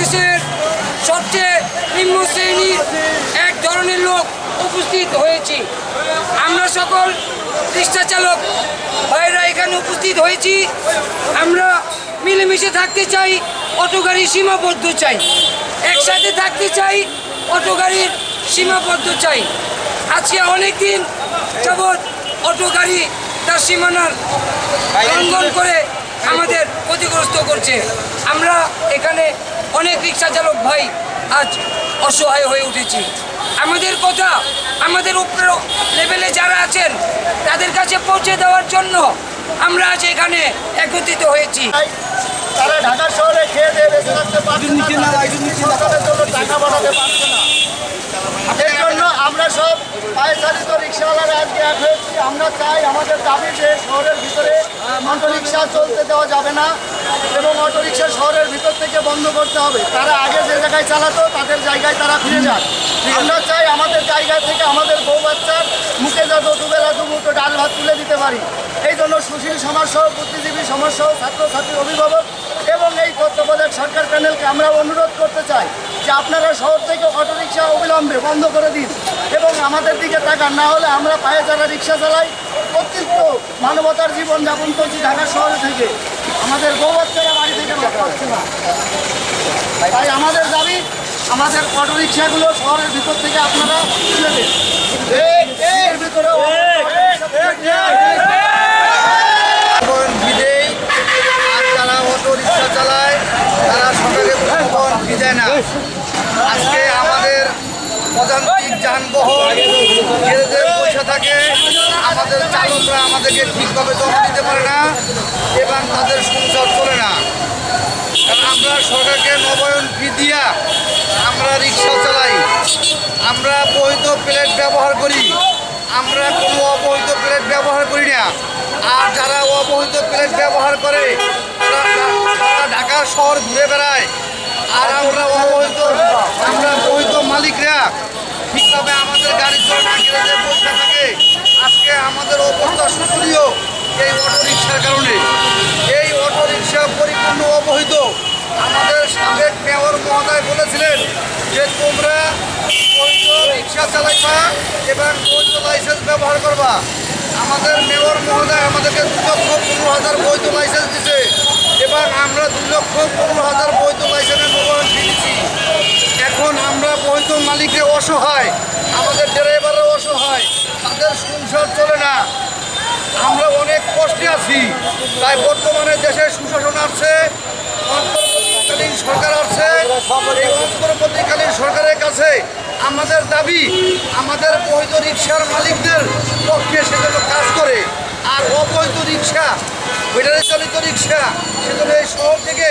বাংলাদেশের সবচেয়ে নিম্ন শ্রেণির এক ধরনের লোক উপস্থিত হয়েছি। আমরা সকল রিক্সা ভাইরা এখানে উপস্থিত হয়েছি। আমরা মিলেমিশে থাকতে চাই, অটো গাড়ি সীমাবদ্ধ চাই। একসাথে থাকতে চাই, অটো গাড়ির সীমাবদ্ধ চাই। আজকে অনেক দিন যাবৎ অটো গাড়ি তার সীমানার লঙ্ঘন করে আমাদের ক্ষতিগ্রস্ত করছে। আমরা এখানে অনেক রিক্সা চালক ভাই আজ অসহায় হয়ে উঠেছি। আমাদের কথা, আমাদের উপরে লেভেলে যারা আছেন, তাদের কাছে পৌঁছে দেওয়ার জন্য আমরা আজ এখানে একত্রিত হয়েছি। তারা ঢাকা শহরে টাকা বাড়াতে না। জন্য আমরা সব হয়েছি। আমরা চাই আমাদের দাবি যে শহরের ভিতরে অটো রিক্সা চলতে দেওয়া যাবে না এবং অটো রিক্সা শহরের ভিতর থেকে বন্ধ করতে হবে। তারা আগে যে জায়গায় চালাতো, তাদের জায়গায় তারা ফিরে যান আমরা চাই আমাদের জায়গা থেকে আমাদের বউ বাচ্চার মুখে যত দুবেলা দুমুটো ডাল ভাত তুলে দিতে পারি। এই জন্য সুশীল সমাজ সহ, বুদ্ধিজীবী সমাজ সহ, ছাত্রছাত্রী অভিভাবক এবং এই তত্ত্বাবধায়ক সরকার প্যানেলকে আমরা অনুরোধ করতে চাই যে আপনারা শহর থেকে অটোরিকশা অবিলম্বে বন্ধ করে দিন এবং আমাদের দিকে তাকান। না হলে আমরা পায়ে যারা রিক্সা চালাই অত্যন্ত মানবতার জীবন যাপন করছি ঢাকা শহরে থেকে। আমাদের বউ বাড়ি থেকে না। তাই আমাদের দাবি, আমাদের অটোরিকশাগুলো শহরের ভিতর থেকে আপনারা যারা অটো রিক্সা চালায়, তারা না। আজকে আমাদের প্রধানমন্ত্রী যানবাহন থাকে চালকরা আমাদেরকে ঠিকভাবে জমা দিতে পারে না এবং তাদের সংসার চলে না। কারণ আমরা সরকারকে নবায়ন ফি দিয়া আমরা রিক্সা চালাই, আমরা বৈধ প্লেট ব্যবহার করি, আমরা কোনো অবৈধ প্লেট ব্যবহার করি না। আর যারা অবৈধ প্লেট ব্যবহার করে, তারা ঢাকা শহর ঘুরে বেড়ায়। যে তোমরা বৈধ রিক্সা চালাইবা এবং বৈধ লাইসেন্স ব্যবহার করবা, আমাদের মেয়র মহোদয় আমাদেরকে দু লক্ষ পনেরো হাজার বৈধ লাইসেন্স দিছে এবং আমরা দু লক্ষ পনেরো হাজার বৈধ লাইসেন্সের নবায়ন দিয়েছি। এখন আমরা বৈধ মালিকরে অসহায়, আমাদের ড্রাইভাররা অসহায়, তাদের সংসার চলে না। আমরা অনেক কষ্টে আছি, তাই বর্তমানে দেশে সুশাসন আসছে, অন্তর্বর্তীকালীন সরকার আসছে অন্তর্বর্তীকালীন সরকারের কাছে আমাদের দাবি, আমাদের বৈধ রিক্সার মালিকদের পক্ষে সেজন্য কাজ করে। আর অবৈধ রিক্সা ব্যাটারি চালিত রিক্সা সেগুলো এই শহর থেকে